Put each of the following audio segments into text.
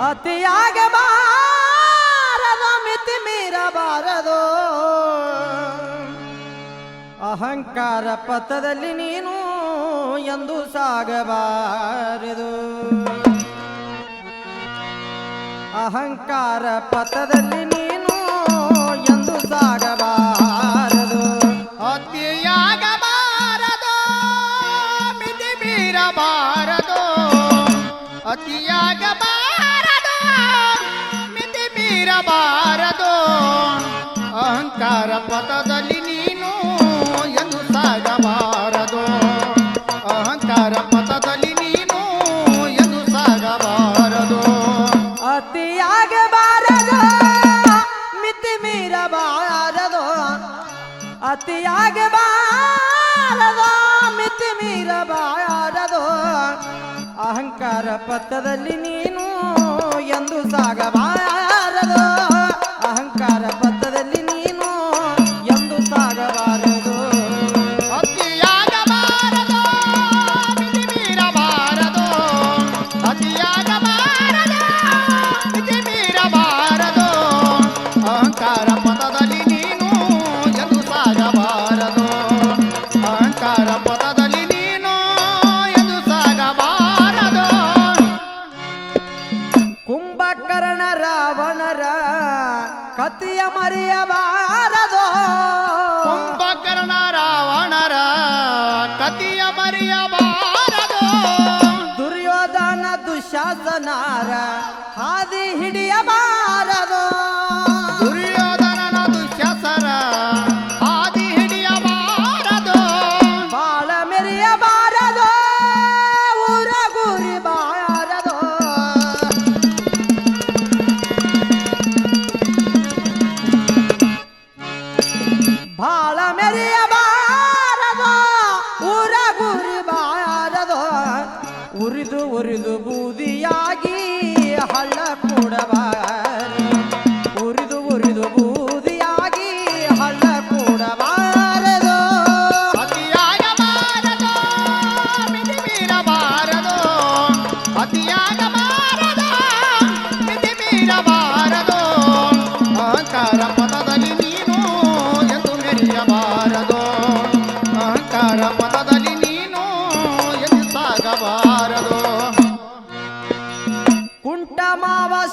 ಅತಿಯಾಗಬಾರದು ಮಿತಿ ಮೀರಬಾರದು. ಅಹಂಕಾರ ಪಥದಲ್ಲಿ ನೀನು ಎಂದು ಸಾಗಬಾರದು. ಅಹಂಕಾರ ಪಥದಲ್ಲಿ ನೀನು ಎಂದು ಸಾಗಬಾರದು. ಪಥದಲ್ಲಿ ನೀನು ಎಂದು ಸಾಗಬಾರದು. ಅಹಂಕಾರ ಪಥದಲ್ಲಿ ನೀನು ಎಂದು ಸಾಗಬಾರದು. ಅತಿಯಾಗಬಾರದು, ಮಿತಿ ಮೀರಬಾರದು. ಅತಿಯಾಗಬಾರದು, ಮಿತಿ ಮೀರಬಾರದು. ಅಹಂಕಾರ ಪಥದಲ್ಲಿ ನೀನು ಎಂದು ಸಾಗಬಾರದು. ಕುಂಭಕರ್ಣ ರಾವಣರ ಕತಿಯ ಮರೆಯಬಾರದು ಕುಂಭಕರ್ಣ ರಾವಣರ ಕತಿಯ ಮರೆಯಬಾರದು ದುರ್ಯೋಧನ ದುಶಾಸನಾರ ಹಾದಿ ಹಿಡಿಯಬಾರದು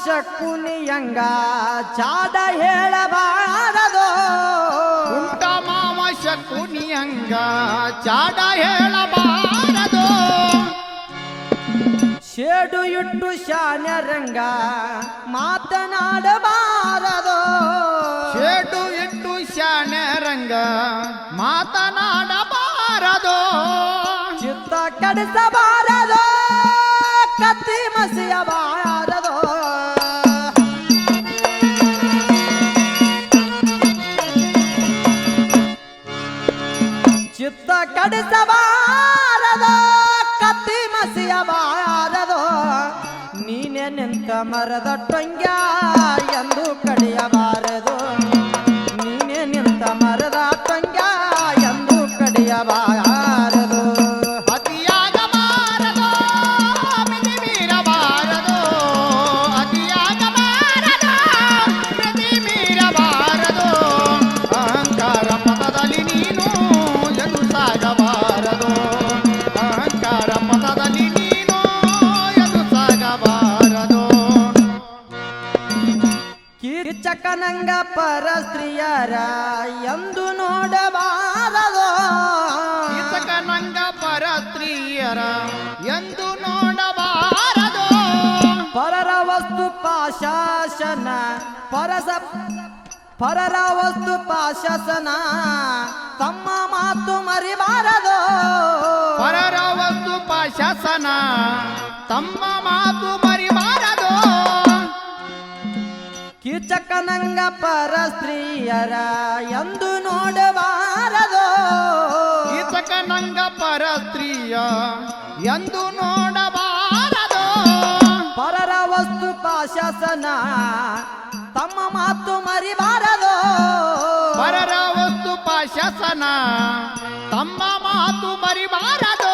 ಶಕುನಿಯಂಗ ಚಾಡ ಹೇಳಬಾರದು. ಉಂಟ ಮಾವ ಶಕುನಿಯಂಗ ಚಾಡ ಹೇಳಬಾರದು. ಇಟ್ಟು ಶಾನ್ಯರಂಗ ಮಾತನಾಡಬಾರದು? ಶೇಟು ಇಟ್ಟು ಶಾಣ್ಯರಂಗ ಮಾತನಾಡಬಾರದು? ಚಿತ್ತ ಕಡಿಸಬಾರದು? ಕತ್ತಿ ಮಸಿಯಬಾರದು? ಚಿತ್ತ ಕಡಿಸಬಾರದು? ಕತ್ತಿ ಮಸಿಯಬಾರದು ನೀನೆ ನಿಂತ ಮರದ ಟೊಂಗ್ಯ ಎಂದು ಕಡಿಯಬಾರದು. ಕೀರ್ಚಕನಂಗ ಪರ ಸ್ತ್ರೀಯರ ಎಂದು ನೋಡಬಾರದು. ಪರ ಪರಸ್ತ್ರೀಯರ ಎಂದು ನೋಡಬಾರದು. ಪರರ ವಸ್ತು ಪಾಶಾಸನ ಪರಸ ಪರರ ವಸ್ತು ಪಾಶಾಸನ ತಮ್ಮ ಮಾತು ಮರಿಬಾರದು. ಪರರ ವಸ್ತು ಪಾಶಾಸನ ತಮ್ಮ ಮಾತು ಕೀಚಕನಂಗ ಪರ ಸ್ತ್ರೀಯರ ಎಂದು ನೋಡಬಾರದು. ಪರ ಸ್ತ್ರೀಯ ಎಂದು ನೋಡಬಾರದು. ಪರರ ವಸ್ತು ಪಾಶಾಸನ ತಮ್ಮ ಮಾತು ಮರಿಬಾರದು. ಪರರ ವಸ್ತು ಪಾಶಸನ ತಮ್ಮ ಮಾತು ಮರಿಬಾರದು.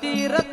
ಭೀಮನಂತ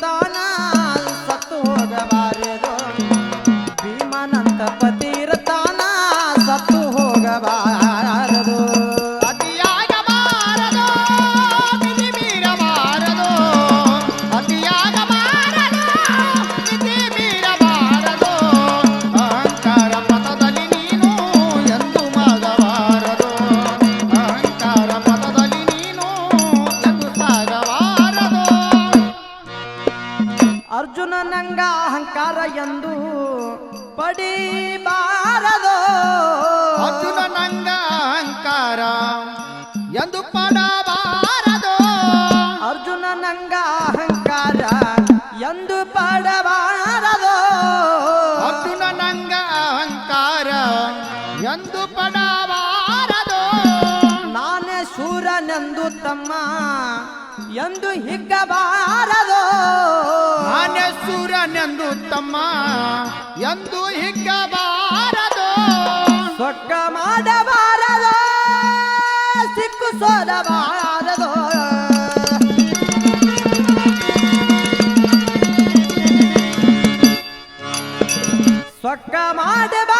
ಎಂದು ಪಡಬಾರದು. ಅರ್ಜುನ ನಂಗ ಅಹಂಕಾರ ಎಂದು ಪಡಬಾರದು. ನಾನೇ ಶೂರನೆಂದು ತಮ್ಮ ಎಂದು ಹಿಗ್ಗಬಾರದು. ನಾನೇ ಸೂರ್ಯನೆಂದು ತಮ್ಮ ಎಂದು ಹಿಗ್ಗಬಾರದು. ಸೊಕ್ಕ ಮಾಡಬಾರದು ಸಿಕ್ಕು ಸೋಲಬಾರದು ಸೊಕ್ಕ ಮಾಡಬಾರದು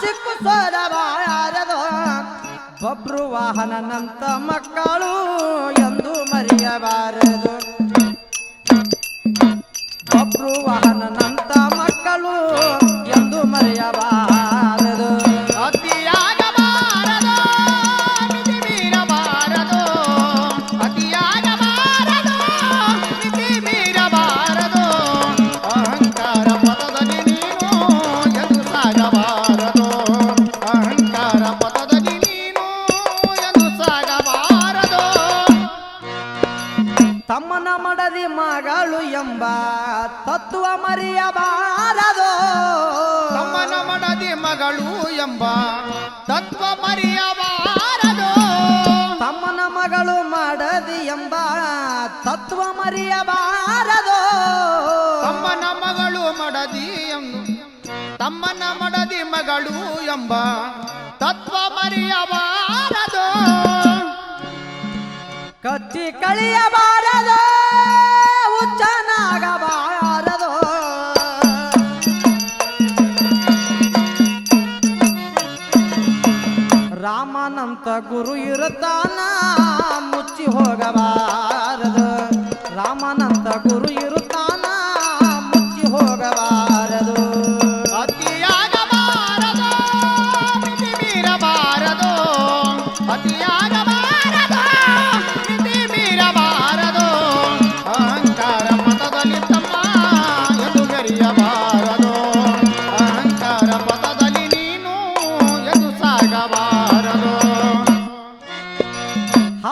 ಸಿಕ್ಕು ಸೋಲಬಾರದು ಬಬ್ರು ವಾಹನನಂತ ಮಕ್ಕಳು ಎಂದು ಮರೆಯಬಾರದು. ಬಬ್ರು ವಾಹನನಂತ ಮಕ್ಕಳು ಎಂಬ ತತ್ವ ಮರೆಯಬಾರದು. ನಮ್ಮನ ಮಡದಿ ಮಗಳು ಎಂಬ ತತ್ವ ಮರೆಯಬಾರದು. ತಮ್ಮನ ಮಗಳು ಮಡದಿ ಎಂಬ ತತ್ವ ಮರೆಯಬಾರದು. ತಮ್ಮನ ಮಗಳು ಮಡದಿ ಎಂಬ ತಮ್ಮನ ಮಡದಿ ಮಗಳು ಎಂಬ ತತ್ವ ಮರೆಯಬಾರದು. ಕಚ್ಚಿ ಕಳಿಯಬಾರದು. ಗುರು ಇರುತ್ತಾನ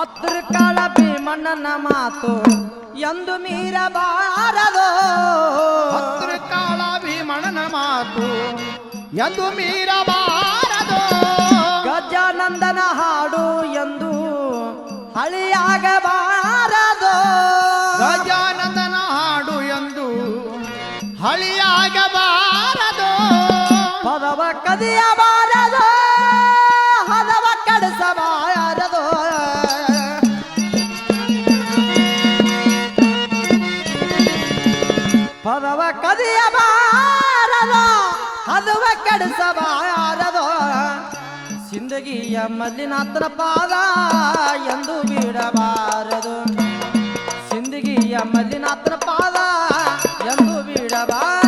ಹತ್ರ ಕಾಳ ಭೀಮಣ್ಣನ ಮಾತು ಎಂದು ಮೀರಬಾರದು. ಹತ್ರ ಕಾಳ ಭೀಮಣ್ಣನ ಮಾತು ಎಂದು ಮೀರಬಾರದು. ಗಜಾನಂದನ ಹಾಡು ಎಂದು ಹಳಿಯಾಗಬಾರದು. ಗಜಾನಂದನ ಹಾಡು ಎಂದು ಹಳಿಯಾಗಬಾರದು. ಪದವ ಕದಿಯಬಾರದು. ಪದವ ಕದಿಯಬಾರದು ಹದವ ಕಡಿಸಬಾರದು ಸಿಂದಗಿಯ ಮಲ್ಲಿನಾಥನ ಪಾದ ಎಂದು ಬಿಡಬಾರದು. ಸಿಂದಗಿಯ ಮಲ್ಲಿನಾಥನ ಪಾದ ಎಂದು ಬಿಡಬಾರದು.